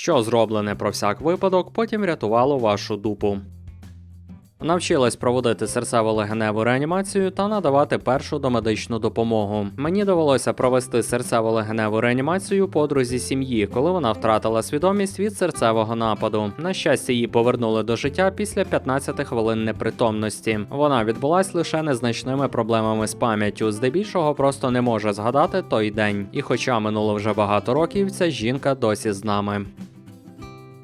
що зроблене про всяк випадок, потім рятувало вашу дупу. Навчилась проводити серцево-легеневу реанімацію та надавати першу домедичну допомогу. Мені довелося провести серцево-легеневу реанімацію подрузі сім'ї, коли вона втратила свідомість від серцевого нападу. На щастя, її повернули до життя після 15 хвилин непритомності. Вона відбулась лише незначними проблемами з пам'яттю, здебільшого просто не може згадати той день. І хоча минуло вже багато років, ця жінка досі з нами.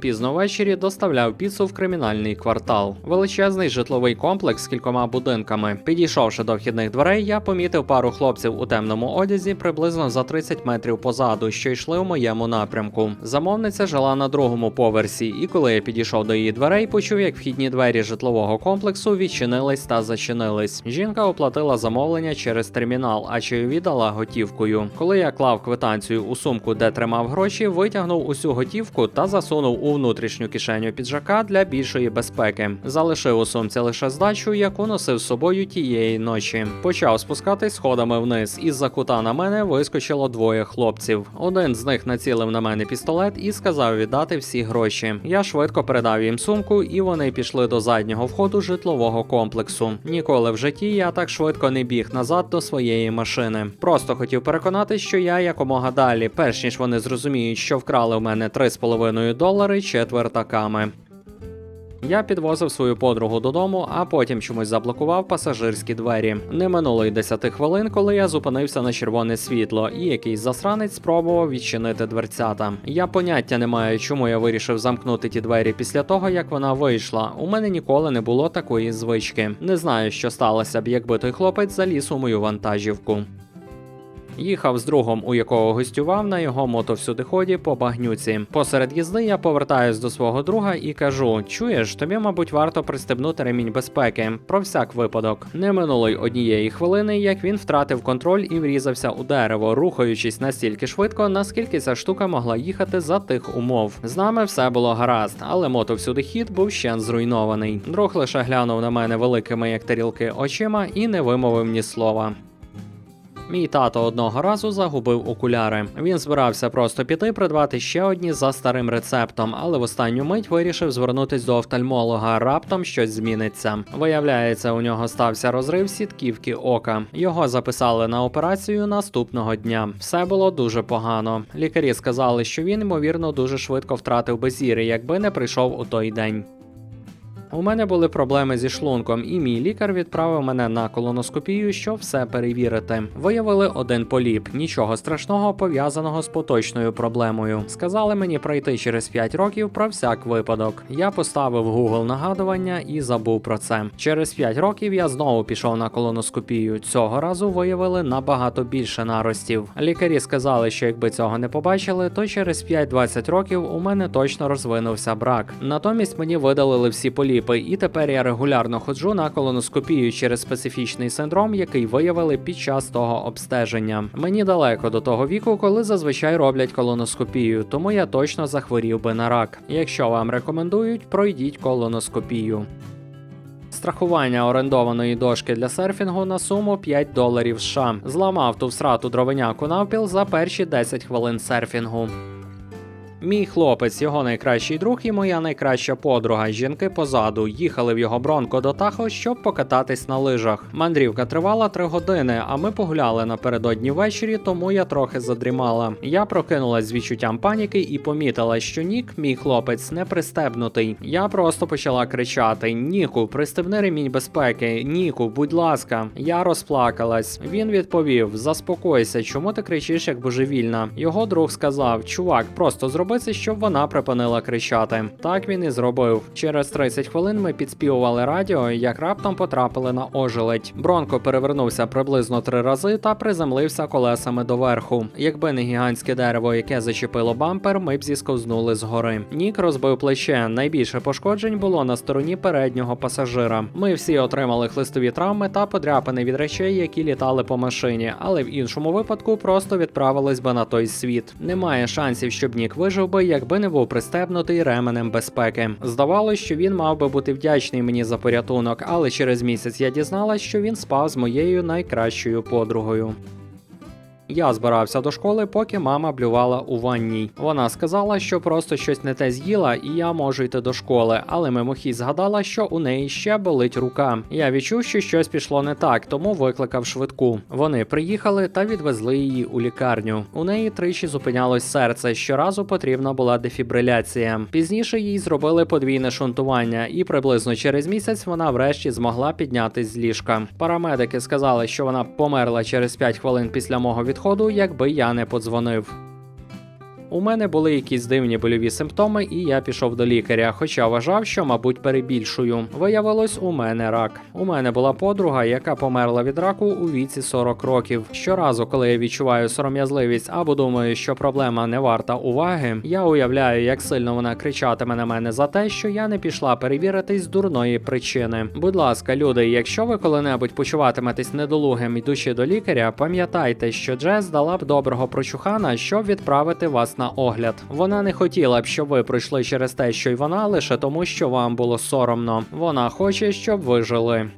Пізно ввечері доставляв піцу в кримінальний квартал. Величезний житловий комплекс з кількома будинками. Підійшовши до вхідних дверей, я помітив пару хлопців у темному одязі приблизно за 30 метрів позаду, що йшли в моєму напрямку. Замовниця жила на другому поверсі, і коли я підійшов до її дверей, почув, як вхідні двері житлового комплексу відчинились та зачинились. Жінка оплатила замовлення через термінал, а чи віддала готівкою. Коли я клав квитанцію у сумку, де тримав гроші, витягнув усю готівку та засунув у внутрішню кишеню піджака для більшої безпеки. Залишив у сумці лише здачу, яку носив з собою тієї ночі. Почав спускатись сходами вниз. Із-за кута на мене вискочило двоє хлопців. Один з них націлив на мене пістолет і сказав віддати всі гроші. Я швидко передав їм сумку, і вони пішли до заднього входу житлового комплексу. Ніколи в житті я так швидко не біг назад до своєї машини. Просто хотів переконати, що я якомога далі, перш ніж вони зрозуміють, що вкрали в мене 3,5 долари четвертаками. Я підвозив свою подругу додому, а потім чомусь заблокував пасажирські двері. Не минуло й 10 хвилин, коли я зупинився на червоне світло, і якийсь засранець спробував відчинити дверцята. Я поняття не маю, чому я вирішив замкнути ті двері після того, як вона вийшла. У мене ніколи не було такої звички. Не знаю, що сталося б, якби той хлопець заліз у мою вантажівку. Їхав з другом, у якого гостював на його мотовсюдиході по багнюці. Посеред їзди я повертаюсь до свого друга і кажу: чуєш, тобі, мабуть, варто пристебнути ремінь безпеки про всяк випадок. Не минуло й однієї хвилини, як він втратив контроль і врізався у дерево, рухаючись настільки швидко, наскільки ця штука могла їхати за тих умов. З нами все було гаразд, але мотовсюдихід був ще зруйнований. Друг лише глянув на мене великими як тарілки очима і не вимовив ні слова. Мій тато одного разу загубив окуляри. Він збирався просто піти придбати ще одні за старим рецептом, але в останню мить вирішив звернутись до офтальмолога. Раптом щось зміниться. Виявляється, у нього стався розрив сітківки ока. Його записали на операцію наступного дня. Все було дуже погано. Лікарі сказали, що він ймовірно дуже швидко втратив би зір, якби не прийшов у той день. У мене були проблеми зі шлунком, і мій лікар відправив мене на колоноскопію, щоб все перевірити. Виявили один поліп, нічого страшного пов'язаного з поточною проблемою. Сказали мені пройти через 5 років про всяк випадок. Я поставив Google нагадування і забув про це. Через 5 років я знову пішов на колоноскопію. Цього разу виявили набагато більше наростів. Лікарі сказали, що якби цього не побачили, то через 5-20 років у мене точно розвинувся брак. Натомість мені видалили всі поліпи, і тепер я регулярно ходжу на колоноскопію через специфічний синдром, який виявили під час того обстеження. Мені далеко до того віку, коли зазвичай роблять колоноскопію, тому я точно захворів би на рак. Якщо вам рекомендують, пройдіть колоноскопію. Страхування орендованої дошки для серфінгу на суму 5 доларів США. Зламав ту всрату дровиняку навпіл за перші 10 хвилин серфінгу. Мій хлопець, його найкращий друг і моя найкраща подруга. Жінки позаду їхали в його бронко до Тахо, щоб покататись на лижах. Мандрівка тривала три години, а ми погуляли напередодні ввечері, тому я трохи задрімала. Я прокинулась з відчуттям паніки і помітила, що Нік, мій хлопець, не пристебнутий. Я просто почала кричати: Ніку, пристебни ремінь безпеки. Ніку, будь ласка. Я розплакалась. Він відповів: Заспокойся, чому ти кричиш як божевільна? Його друг сказав: Чувак, просто зроби це, щоб вона припинила кричати. Так він і зробив. Через 30 хвилин ми підспівували радіо, як раптом потрапили на ожеледь. Бронко перевернувся приблизно три рази та приземлився колесами доверху. Якби не гігантське дерево, яке зачепило бампер, ми б зісковзнули згори. Нік розбив плече. Найбільше пошкоджень було на стороні переднього пасажира. Ми всі отримали хлистові травми та подряпини від речей, які літали по машині, але в іншому випадку просто відправились би на той світ. Немає шансів, щоб Нік вижив би, якби не був пристебнутий ременем безпеки. Здавалось, що він мав би бути вдячний мені за порятунок, але через місяць я дізналась, що він спав з моєю найкращою подругою. Я збирався до школи, поки мама блювала у ванній. Вона сказала, що просто щось не те з'їла, і я можу йти до школи, але мимохідь згадала, що у неї ще болить рука. Я відчув, що щось пішло не так, тому викликав швидку. Вони приїхали та відвезли її у лікарню. У неї тричі зупинялось серце. Щоразу потрібна була дефібриляція. Пізніше їй зробили подвійне шунтування, і приблизно через місяць вона врешті змогла піднятись з ліжка. Парамедики сказали, що вона померла через 5 хвилин після мого відходу, якби я не подзвонив. У мене були якісь дивні больові симптоми, і я пішов до лікаря, хоча вважав, що, мабуть, перебільшую. Виявилось, у мене рак. У мене була подруга, яка померла від раку у віці 40 років. Щоразу, коли я відчуваю сором'язливість або думаю, що проблема не варта уваги, я уявляю, як сильно вона кричатиме на мене за те, що я не пішла перевіритись з дурної причини. Будь ласка, люди, якщо ви коли-небудь почуватиметесь недолугим ідучи до лікаря, пам'ятайте, що Джес дала б доброго прочухана, щоб відправити вас на огляд. Вона не хотіла б, щоб ви пройшли через те, що й вона, лише тому, що вам було соромно. Вона хоче, щоб ви жили.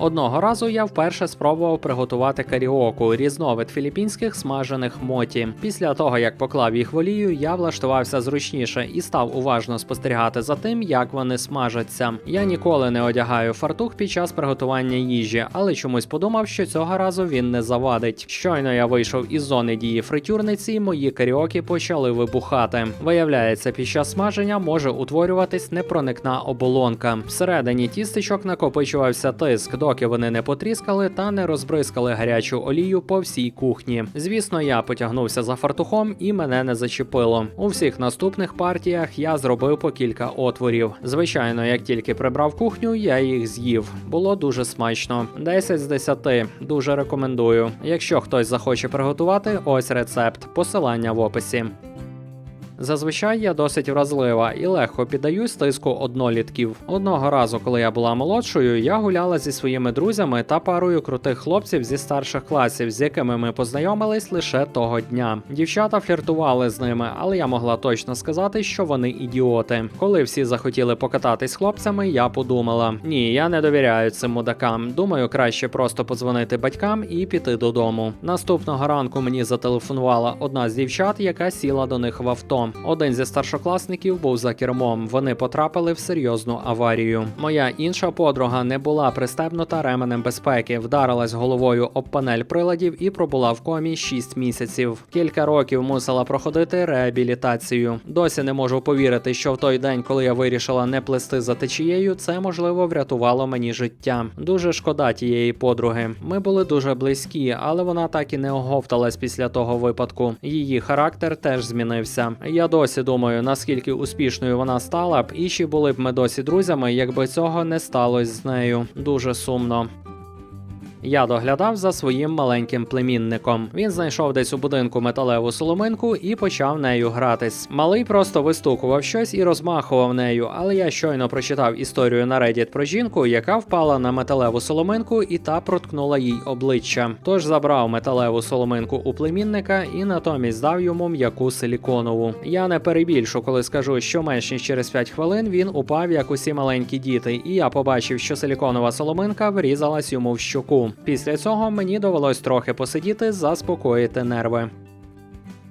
Одного разу я вперше спробував приготувати каріоку, різновид філіппінських смажених моті. Після того, як поклав їх в олію, я влаштувався зручніше і став уважно спостерігати за тим, як вони смажаться. Я ніколи не одягаю фартух під час приготування їжі, але чомусь подумав, що цього разу він не завадить. Щойно я вийшов із зони дії фритюрниці, мої каріоки почали вибухати. Виявляється, під час смаження може утворюватись непроникна оболонка. Всередині тістечок накопичувався тиск, доки вони не потріскали та не розбризкали гарячу олію по всій кухні. Звісно, я потягнувся за фартухом і мене не зачепило. У всіх наступних партіях я зробив по кілька отворів. Звичайно, як тільки прибрав кухню, я їх з'їв. Було дуже смачно. 10 з 10. Дуже рекомендую. Якщо хтось захоче приготувати, ось рецепт. Посилання в описі. Зазвичай я досить вразлива і легко піддаюсь тиску однолітків. Одного разу, коли я була молодшою, я гуляла зі своїми друзями та парою крутих хлопців зі старших класів, з якими ми познайомились лише того дня. Дівчата фліртували з ними, але я могла точно сказати, що вони ідіоти. Коли всі захотіли покататись хлопцями, я подумала: ні, я не довіряю цим мудакам. Думаю, краще просто подзвонити батькам і піти додому. Наступного ранку мені зателефонувала одна з дівчат, яка сіла до них в авто. Один зі старшокласників був за кермом. Вони потрапили в серйозну аварію. Моя інша подруга не була пристебнута ременем безпеки, вдарилась головою об панель приладів і пробула в комі 6 місяців. Кілька років мусила проходити реабілітацію. Досі не можу повірити, що в той день, коли я вирішила не плести за течією, це можливо врятувало мені життя. Дуже шкода тієї подруги. Ми були дуже близькі, але вона так і не оговталась після того випадку. Її характер теж змінився. Я досі думаю, наскільки успішною вона стала б, і чи були б ми досі друзями, якби цього не сталося з нею. Дуже сумно. Я доглядав за своїм маленьким племінником. Він знайшов десь у будинку металеву соломинку і почав нею гратись. Малий просто вистукував щось і розмахував нею, але я щойно прочитав історію на Reddit про жінку, яка впала на металеву соломинку і та проткнула їй обличчя. Тож забрав металеву соломинку у племінника і натомість дав йому м'яку силіконову. Я не перебільшу, коли скажу, що менш ніж через 5 хвилин він упав, як усі маленькі діти, і я побачив, що силіконова соломинка врізалась йому в щоку. Після цього мені довелось трохи посидіти, заспокоїти нерви.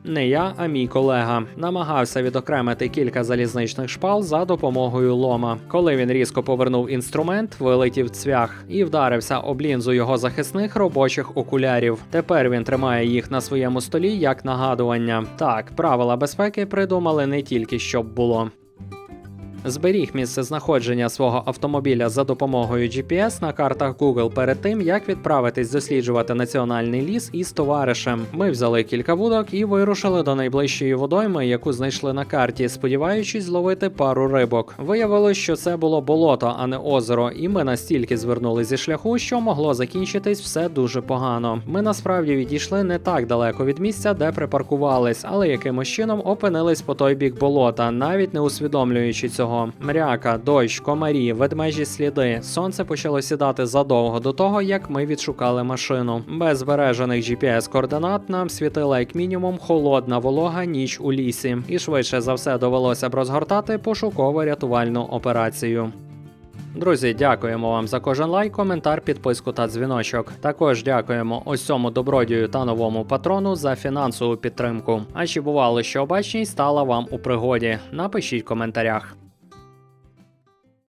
Не я, а мій колега намагався відокремити кілька залізничних шпал за допомогою лома. Коли він різко повернув інструмент, вилетів цвях і вдарився об лінзу його захисних робочих окулярів. Тепер він тримає їх на своєму столі як нагадування. Так, правила безпеки придумали не тільки щоб було. Зберіг місце знаходження свого автомобіля за допомогою GPS на картах Google перед тим, як відправитись досліджувати національний ліс із товаришем. Ми взяли кілька вудок і вирушили до найближчої водойми, яку знайшли на карті, сподіваючись зловити пару рибок. Виявилось, що це було болото, а не озеро, і ми настільки звернули зі шляху, що могло закінчитись все дуже погано. Ми насправді відійшли не так далеко від місця, де припаркувались, але якимось чином опинились по той бік болота, навіть не усвідомлюючи цього. Мряка, дощ, комарі, ведмежі сліди. Сонце почало сідати задовго до того, як ми відшукали машину. Без збережених GPS координат нам світила як мінімум холодна волога ніч у лісі, і швидше за все довелося б розгортати пошуково-рятувальну операцію. Друзі, дякуємо вам за кожен лайк, коментар, підписку та дзвіночок. Також дякуємо ось цьому добродію та новому патрону за фінансову підтримку. А чи бувало, що обачність стала вам у пригоді? Напишіть в коментарях.